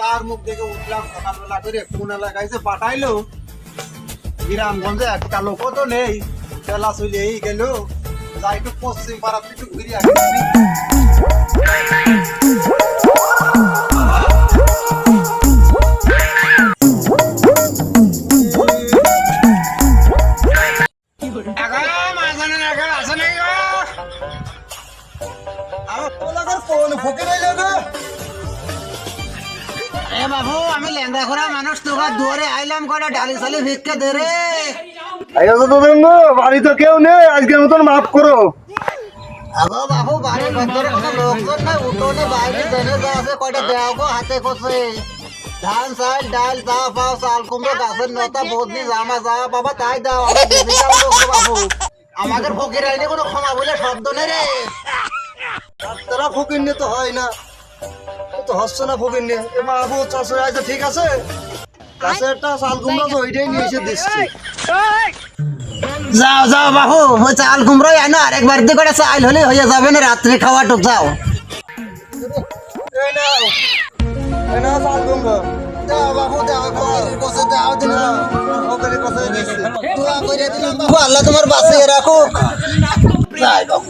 কার মুখ দেখে উঠলাম? সকালবেলা করে কোন এলাকায় যে পাঠাইলো। গ্রামগঞ্জে একটা লোকও তো নেই। বেলা চলে এই গেল। যাই একটু পশ্চিম পাড়াতে একটু ঘুরে আসি এ বাবু আমি লেন্দা করা মানুষ তোকে দুয়ারে আইলাম কটা ডালি সালি ভিক্ষা দে রে। বাড়ি তো কেউ নেই আজকের মতন মাফ করো। আগো বাবু বাড়ির ভেতরে কোনো লোকজন নাই উঠোনে বাইরে দেনে যা আছে কয়টা দেও হাতে করছে ধান চাল ডাল চা পাও চাল কুমড়ো গাছের নতা বদনি জামা যা বাবা তাই দাও আমাদের ফকির আইনে কোনো ক্ষমা বলে শব্দ নেই রে। তারা ফকির নিয়ে তো হয় না। তো হচ্ছে না ফকির নিয়ে। এ বাবু চাষে আছে ঠিক আছে? চাষেরটা কুমড়া তো ওইটাই নিয়ে এসে দিচ্ছি। যাও যাও বাবু ওই চাল কুমড়োই আনো আরেকবার দিয়ে করে চাল হলে হয়ে যাবে না রাত্রে খাওয়া টুক যাও। আল্লাহ তোমার যাই বাবু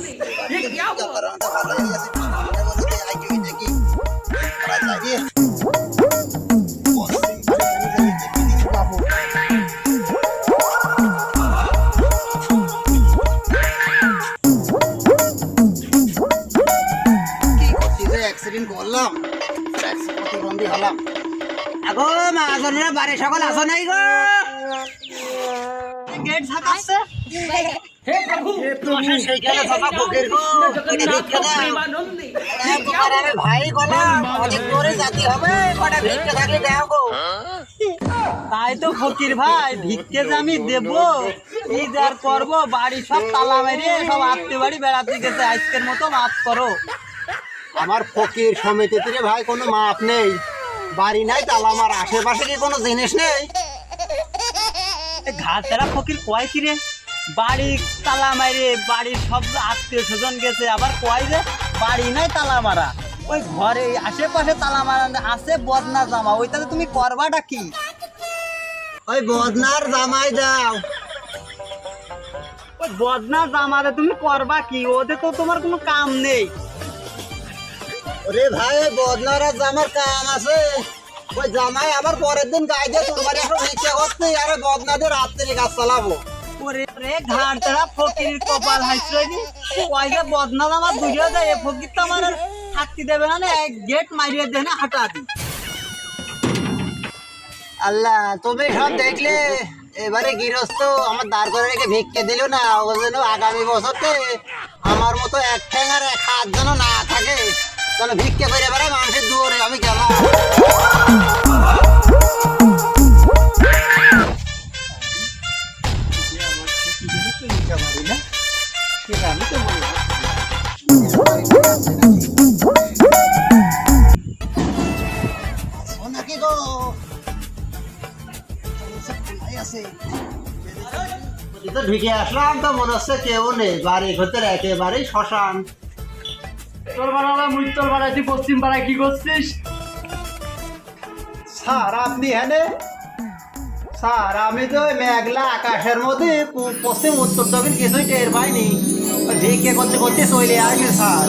অ্যাক্সিডেন্ট করলাম প্রতিবন্ধী হলাম আগো মাঝনের বাড়ি সকল আসো নাই গো গেট ঝাকাচ্ছে সেইখানে থাকা ফকির গো ভিক্ষা দাও এ, ভাই গলাম অনেক করে জাতি হবে কটা ভিক্ষা থাকলে দাও গো তাই তো ফকির ভাই ভিক্ষে যে আমি দেব এই যার করব বাড়ি সব তালা মেরে সব আত্মীয় বাড়ি বেড়াতে গেছে আজকের মতো মাফ করো আমার ফকির সমিতিতে রে ভাই কোনো মাপ নেই বাড়ি নাই তাহলে আমার আশেপাশে কি কোনো জিনিস নেই ঘাটেরা ফকির কয় কি রে বাড়ি তালা মারে বাড়ির সব আত্মীয় স্বজন গেছে আবার কয় যে বাড়ি নাই তালা মারা। ওই ঘরে আশেপাশে তালা মারা আছে বদনা জামা ওইটাতে তুমি করবাটা কি? ওই বদনার জামাই দাও। ওই বদনা জামাতে তুমি করবা কি? ওদের তো তোমার কোনো কাম নেই। ওরে ভাই বদনার জামার কাম আছে। ওই জামাই আবার পরের দিন গাই দিয়ে তোর বাড়ি আসো ভিক্ষা করতে আর বদনাদের রাত্রি কাজ চালাবো। আল্লাহ, তুমি সব দেখলে, এবারে গৃহস্থ আমার দাঁড় করে রেখে ভিক্ষে দিল না যেন আগামী বছরতে আমার মতো এক ঠ্যাং আর এক হাত যেন না থাকে। তাহলে ভিক্ষে করে এবারে মানুষের দুয়ারে আমি গেলাম। ঢুকে আসলাম তো মনে হচ্ছে কেউ নেই বাড়ির ভেতরে একেবারেই শ্মশান তোর বাড়া মুই তোর বাড়াইছি পশ্চিম পাড়ায় কি করছিস স্যার, আপনি হ্যাঁ স্যার, আমি তো মেঘলা আকাশের মধ্যে পশ্চিম উত্তর দক্ষিণ কিছুই টের পাইনি। ভিক্ষে করতে করতে চলে আসবে স্যার।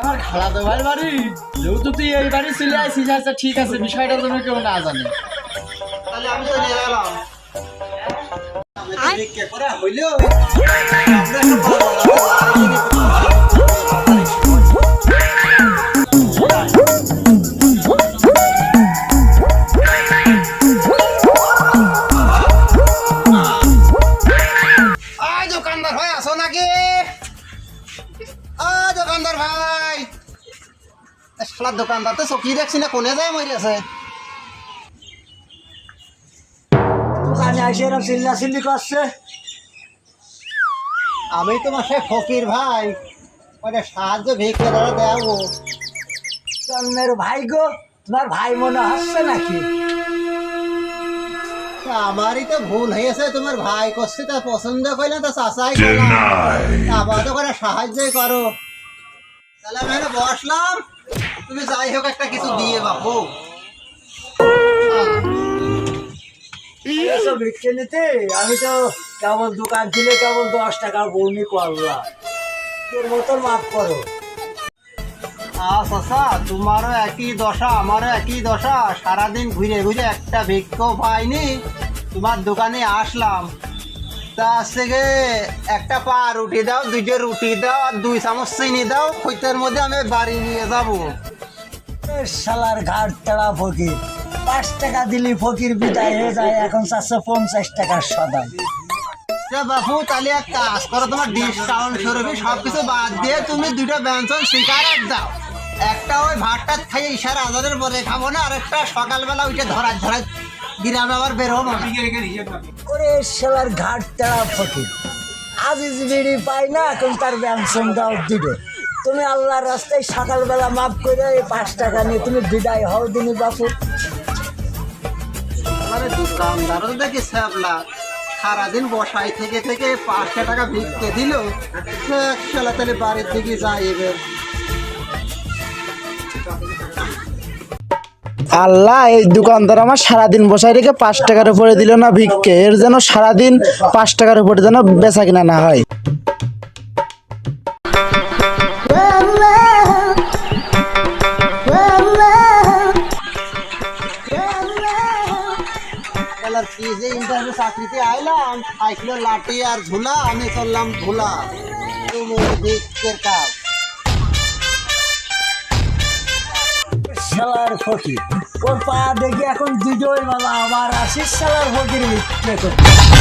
আমার খালাতো ভাই বাড়ি। যেহেতু তুই এই বাড়ি চলে আসিস আচ্ছা ঠিক আছে বিষয়টা যেন কেউ না জানে। তাহলে আমি চলে গেলাম। আমি তো করা হইলেও এ শালার দোকানদার চকি দেখছি না কোনে যায় মরে আছে? দোকানে এসে এরকম চিল্লা চিল্লি করছে আমি তোমার সে ফকির ভাই ওটা সাহায্য ভিক্ষে ধরে দেবো জন্মের ভাই গো তোমার ভাই মনে হচ্ছে নাকি? আমারই তো ভুল হয়েছে তোমার ভাই করছে তা পছন্দ করলে তো চাচাই করলাম আবার তো করে সাহায্যই করো তাহলে আমি বসলাম তুমি যাই হোক একটা কিছু দিয়ে বাপু এসব ভিক্ষে নিতে আমি তো কেবল দোকান ছিল কেবল দশ টাকার বৌনি করলাম তোর মতন মাফ করো। আচ্ছা তোমারও একই দশা আমারও একই দশা। সারাদিন ঘুরে ঘুরে একটা ভিক্ষ পাইনি। তোমার দোকানে আসলাম। তা থেকে একটা পা রুটি দাও দুইটা রুটি দাও আর দুই চামচ চিনি দাও খৈতের মধ্যে আমি বাড়ি নিয়ে যাব। শালার ঘাট তেড়া ফকির পাঁচ টাকা দিলি ফকির বিদায় হয়ে যায় এখন চারশো পঞ্চাশ টাকার সদাই। বাপু তাহলে এক কাজ করো তোমার ডিসকাউন্ট স্বরূপে সব কিছু বাদ দিয়ে তুমি দুটো ব্যঞ্জন সিগারেট দাও। একটা ওই ভাতটা খাইয়ে ইশারা আজারের পরে খাব না আর একটা সকালবেলা উঠে ধরা ধরা গ্রামে আবার বের হব ওরে শালার ঘাট তেড়া ফকির। আজিজ বিড়ি পাই না এখন তার ব্যবসন দাও দিবে। তুমি আল্লাহর রাস্তায় সকালবেলা মাফ করে এই পাঁচ টাকা নিয়ে তুমি বিদায় হও দিনি বাপু। মানে দোকানদারও দেখি স্যাবলা সারাদিন বসাই থেকে থেকে পাঁচশো টাকা ভিক্ষে দিল। একশালা তাহলে বাড়ির দিকে যাই এবার আল্লাহ এই দোকানদার আমার সারাদিন বসাই রেখে পাঁচ টাকার উপরে দিল না ভিক্ষে। এর যেন সারাদিন পাঁচ টাকার উপরে যেন বেচা কিনা না হয়। ইন্টারভিউ চাকরিতে আইলাম লাঠি আর ঝুলা আমি করলাম ধুলা। ভিক্ষের কাজ। ফকির। ওর পা দেখি এখন দুটোই বাবা আমার আশিস সালার করতে